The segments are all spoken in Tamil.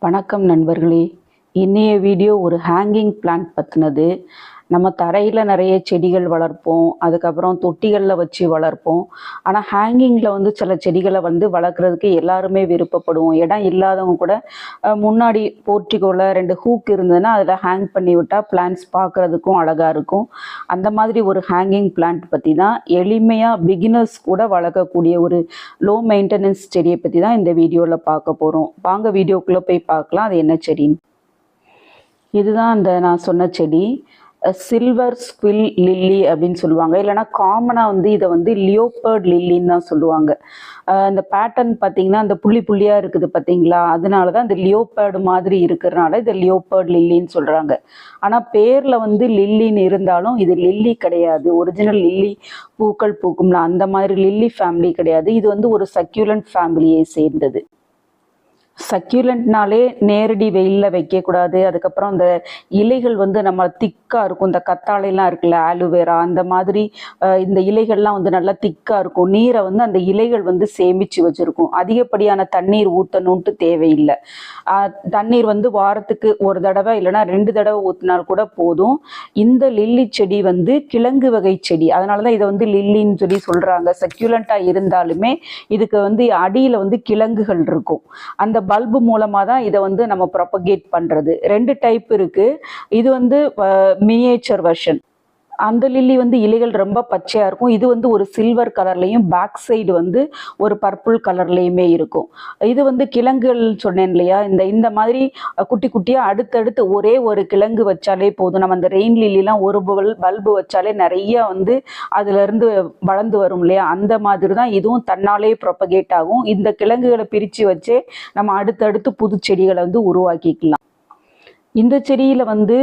வணக்கம் நண்பர்களே. இன்றைய வீடியோ ஒரு ஹேங்கிங் பிளான்ட் பற்றினது நம்ம தரையில் நிறைய செடிகள் வளர்ப்போம். அதுக்கப்புறம் தொட்டிகளில் வச்சு வளர்ப்போம். ஆனால் ஹேங்கிங்கில் வந்து சில செடிகளை வந்து வளர்க்குறதுக்கு எல்லாருமே விருப்பப்படுவோம். இடம் இல்லாதவங்க கூட முன்னாடி போர்ட்டிகோவில் ரெண்டு ஹூக் இருந்ததுன்னா அதில் ஹேங் பண்ணி விட்டால் பிளான்ஸ் பார்க்குறதுக்கும் அழகாக இருக்கும். அந்த மாதிரி ஒரு ஹேங்கிங் பிளான்ட் பற்றி தான் எளிமையாக பிகினர்ஸ் கூட வளர்க்கக்கூடிய ஒரு லோ மெயின்டெனன்ஸ் செடியை பற்றி தான் இந்த வீடியோவில் பார்க்க போகிறோம் வாங்க வீடியோக்குள்ளே போய் பார்க்கலாம். அது என்ன செடின்னு. இதுதான் அந்த நான் சொன்ன செடி. சில்வர் ஸ்குவில் லில்லி அப்படின்னு சொல்லுவாங்க. இல்லைன்னா காமனாக வந்து இதை வந்து லியோபர்ட் லில்லின்னு தான் சொல்லுவாங்க. அந்த இந்த பேட்டர்ன் பார்த்தீங்கன்னா அந்த புள்ளி புள்ளியாக இருக்குது பார்த்தீங்களா? அதனால தான் இந்த லியோபேர்டு மாதிரி இருக்கிறனால இதை லியோபர்ட் லில்லின்னு சொல்கிறாங்க ஆனால் பேரில் வந்து லில்லின்னு இருந்தாலும் இது லில்லி கிடையாது. ஒரிஜினல் லில்லி பூக்கள் பூக்கும்ல அந்த மாதிரி லில்லி ஃபேமிலி கிடையாது. இது வந்து ஒரு சக்யூலண்ட் ஃபேமிலியை சேர்ந்தது. சக்யூலண்ட்னாலே நேரடி வெயிலில் வைக்கக்கூடாது. அதுக்கப்புறம் அந்த இலைகள் வந்து நம்ம திக்காக இருக்கும். இந்த கத்தாழைலாம் இருக்குல்ல ஆலுவேரா அந்த மாதிரி இந்த இலைகள்லாம் வந்து நல்லா திக்காக இருக்கும். நீரை வந்து அந்த இலைகள் வந்து சேமித்து வச்சுருக்கும். அதிகப்படியான தண்ணீர் ஊற்றணுன்ட்டு தேவையில்லை. தண்ணீர் வந்து வாரத்துக்கு ஒரு தடவை இல்லைன்னா ரெண்டு தடவை ஊற்றினால் கூட போதும். இந்த லில்லி செடி வந்து கிழங்கு வகை செடி. அதனால தான் இதை வந்து லில்லின்னு சொல்லி சொல்கிறாங்க சக்யூலண்ட்டாக இருந்தாலுமே இதுக்கு வந்து அடியில் வந்து கிழங்குகள் இருக்கும். அந்த பல்பு மூலமாக தான் இதை வந்து நம்ம ப்ரொபகேட் பண்ணுறது ரெண்டு டைப் இருக்குது இது வந்து மினியேச்சர் வெர்ஷன் அந்த லில்லி வந்து இலைகள் ரொம்ப பச்சையாக இருக்கும். இது வந்து ஒரு சில்வர் கலர்லேயும் பேக் சைடு வந்து ஒரு பர்பிள் கலர்லேயுமே இருக்கும். இது வந்து கிழங்குகள் சொன்னேன் இல்லையா? இந்த இந்த மாதிரி குட்டி குட்டியாக அடுத்தடுத்து ஒரே ஒரு கிழங்கு வச்சாலே போதும். நம்ம அந்த ரெயின் லில்லிலாம் ஒரு பல் பல்பு வச்சாலே நிறைய வந்து அதுலேருந்து வளர்ந்து வரும் இல்லையா? அந்த மாதிரி தான் இதுவும் தன்னாலே ப்ரொபகேட் ஆகும். இந்த கிழங்குகளை பிரித்து வச்சே நம்ம அடுத்தடுத்து புது செடிகளை வந்து உருவாக்கிக்கலாம். இந்த செடியில் வந்து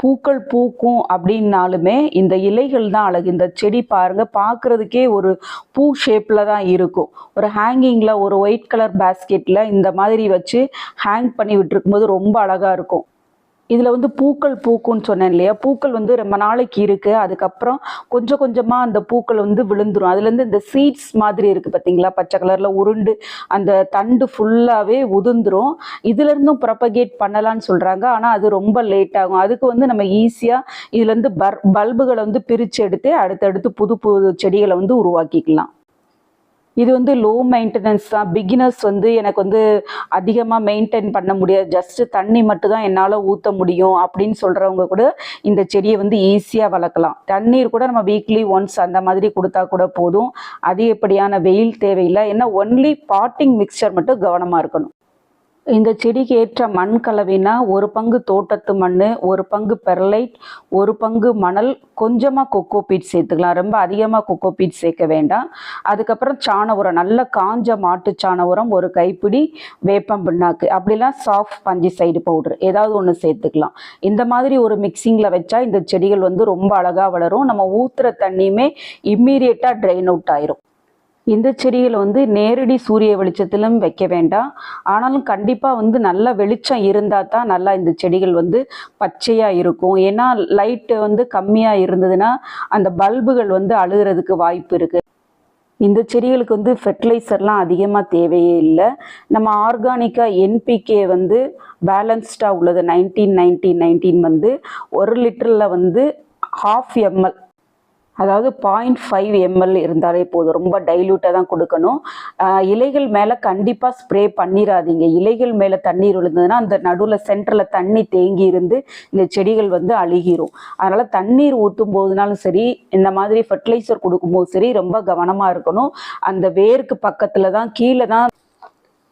பூக்கள் பூக்கும் அப்படின்னாலுமே இந்த இலைகள் தான் அழகு. இந்த செடி பாருங்க பார்க்குறதுக்கே ஒரு பூ ஷேப்பில் தான் இருக்கும். ஒரு ஹேங்கிங்கில் ஒரு ஒயிட் கலர் பேஸ்கெட்டில் இந்த மாதிரி வச்சு ஹேங் பண்ணி விட்டுருக்கும்போது ரொம்ப அழகாக இருக்கும். இதில் வந்து பூக்கள் பூக்கும்னு சொன்னேன் இல்லையா? பூக்கள் வந்து ரொம்ப நாளைக்கு இருக்குது அதுக்கப்புறம் கொஞ்சம் கொஞ்சமாக அந்த பூக்கள் வந்து விழுந்துரும். அதுலேருந்து இந்த சீட்ஸ் மாதிரி இருக்குது பார்த்தீங்களா பச்சை கலரில் உருண்டு அந்த தண்டு ஃபுல்லாகவே உதிர்ந்துடும் இதுலேருந்தும் ப்ரொபகேட் பண்ணலான்னு சொல்கிறாங்க ஆனால் அது ரொம்ப லேட் ஆகும். அதுக்கு வந்து நம்ம ஈஸியாக இதுலேருந்து பர் பல்புகளை வந்து பிரித்து எடுத்து அடுத்தடுத்து புது புது செடிகளை வந்து உருவாக்கிக்கலாம். இது வந்து லோ மெயின்டெனன்ஸ் தான். பிகினர்ஸ் வந்து எனக்கு வந்து அதிகமாக மெயின்டைன் பண்ண முடியாது. ஜஸ்ட் தண்ணி மட்டும் தான் என்னால் ஊற்ற முடியும் அப்படின்னு சொல்கிறவங்க கூட இந்த செடியை வந்து ஈஸியாக வளர்க்கலாம். தண்ணீர் கூட நம்ம வீக்லி ஒன்ஸ் அந்த மாதிரி கொடுத்தா கூட போதும். அதிகப்படியான வெயில் தேவையில்லை. ஏன்னா ஒன்லி பாட்டிங் மிக்சர் மட்டும் கவனமாக இருக்கணும். இந்த செடிக்கு ஏற்ற மண் கலவைனா ஒரு பங்கு தோட்டத்து மண் ஒரு பங்கு பெர்லைட் ஒரு பங்கு மணல். கொஞ்சமாக கொக்கோ பீட் சேர்த்துக்கலாம். ரொம்ப அதிகமாக கொக்கோ பீட் சேர்க்க வேண்டாம். அதுக்கப்புறம் சாண உரம் நல்ல காஞ்ச மாட்டு சாண உரம் ஒரு கைப்பிடி வேப்பம் பின்னாக்கு அப்படிலாம் சாஃப்ட் பஞ்சு சைடு பவுடர் ஏதாவது ஒன்று சேர்த்துக்கலாம். இந்த மாதிரி ஒரு மிக்சிங்கில் வச்சா இந்த செடிகள் வந்து ரொம்ப அழகாக வளரும். நம்ம ஊற்றுற தண்ணியுமே இம்மீடியட்டாக ட்ரைன் அவுட் ஆயிரும். இந்த செடியில் வந்து நேரடி சூரிய வெளிச்சத்திலும் வைக்க வேண்டாம். ஆனாலும் கண்டிப்பாக வந்து நல்ல வெளிச்சம் இருந்தால் தான் நல்லா இந்த செடிகள் வந்து பச்சையாக இருக்கும். ஏன்னா லைட்டு வந்து கம்மியாக இருந்ததுன்னா அந்த பல்புகள் வந்து அழுகிறதுக்கு வாய்ப்பு இருக்குது இந்த செடிகளுக்கு வந்து ஃபெர்டிலைசர்லாம் அதிகமாக தேவையே இல்லை. நம்ம ஆர்கானிக்காக என்பிகே வந்து பேலன்ஸ்டாக உள்ளது. நைன்டீன் நைன்டீன் நைன்டீன் வந்து ஒரு லிட்டரில் வந்து ஹாஃப் எம்எல் அதாவது பாயிண்ட் ஃபைவ் எம்எல் இருந்தாலே போதும். ரொம்ப டைல்யூட்டாக தான் கொடுக்கணும். இலைகள் மேலே கண்டிப்பாக ஸ்ப்ரே பண்ணிடாதீங்க இலைகள் மேலே தண்ணீர் விழுந்ததுன்னா அந்த நடுவில் சென்டரில் தண்ணி தேங்கி இருந்து இந்த செடிகள் வந்து அழுகிரும். அதனால் தண்ணீர் ஊற்றும் போதுனாலும் சரி இந்த மாதிரி ஃபர்டிலைசர் கொடுக்கும்போது சரி ரொம்ப கவனமாக இருக்கணும். அந்த வேருக்கு பக்கத்தில் தான் கீழே தான்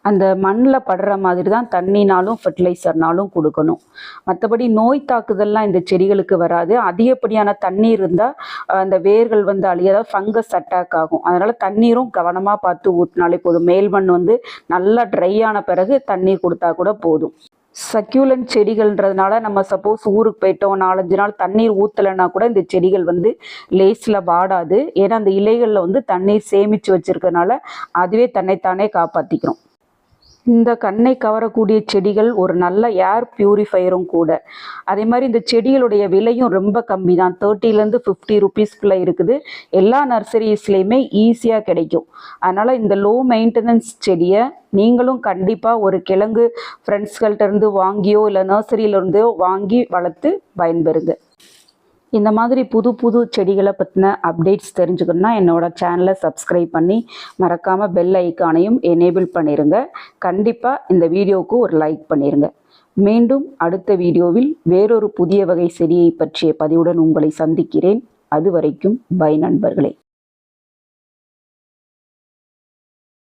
அந்த மண்ணில் படுற மாதிரி தான் தண்ணினாலும் ஃபர்டிலைசர்னாலும் கொடுக்கணும். மற்றபடி நோய் தாக்குதல்லாம் இந்த செடிகளுக்கு வராது. அதிகப்படியான தண்ணீர் இருந்தால் அந்த வேர்கள் வந்து அழியாத ஃபங்கஸ் அட்டாக் ஆகும். அதனால் தண்ணீரும் கவனமாக பார்த்து ஊற்றினாலே போதும். மேல் மண் வந்து நல்லா ட்ரை ஆன பிறகு தண்ணீர் கொடுத்தா கூட போதும். சக்யூலன் செடிகள்ன்றதுனால நம்ம சப்போஸ் ஊருக்கு போயிட்டோம் நாலஞ்சு நாள் தண்ணீர் ஊற்றலைன்னா கூட இந்த செடிகள் வந்து லேஸில் வாடாது. ஏன்னா அந்த இலைகளில் வந்து தண்ணீர் சேமித்து வச்சுருக்கனால அதுவே தன்னைத்தானே காப்பாற்றிக்கிறோம் இந்த கண்ணை கவரக்கூடிய செடிகள் ஒரு நல்ல ஏர் பியூரிஃபையரும் கூட. அதே மாதிரி இந்த செடிகளுடைய விலையும் ரொம்ப கம்மி தான் தேர்ட்டிலேருந்து ஃபிஃப்டி ருபீஸ்க்குள்ளே இருக்குது. எல்லா நர்சரிஸ்லேயுமே ஈஸியாக கிடைக்கும். அதனால் இந்த லோ மெயின்டெனன்ஸ் செடியை நீங்களும் கண்டிப்பாக ஒரு கிழங்கு ஃப்ரெண்ட்ஸ்கள்ட்டேருந்து வாங்கியோ இல்லை நர்சரியிலேருந்தோ வாங்கி வளர்த்து பயன்பெறுங்க. இந்த மாதிரி புது புது செடிகளை பற்றின அப்டேட்ஸ் தெரிஞ்சுக்கணும்னா என்னோடய சேனலை சப்ஸ்கிரைப் பண்ணி மறக்காமல் பெல் ஐக்கானையும் எனேபிள் பண்ணிடுங்க கண்டிப்பாக இந்த வீடியோவுக்கு ஒரு லைக் பண்ணிடுங்க மீண்டும் அடுத்த வீடியோவில் வேறொரு புதிய வகை செடியை பற்றிய பதிவுடன் உங்களை சந்திக்கிறேன். அது வரைக்கும் பை நண்பர்களே.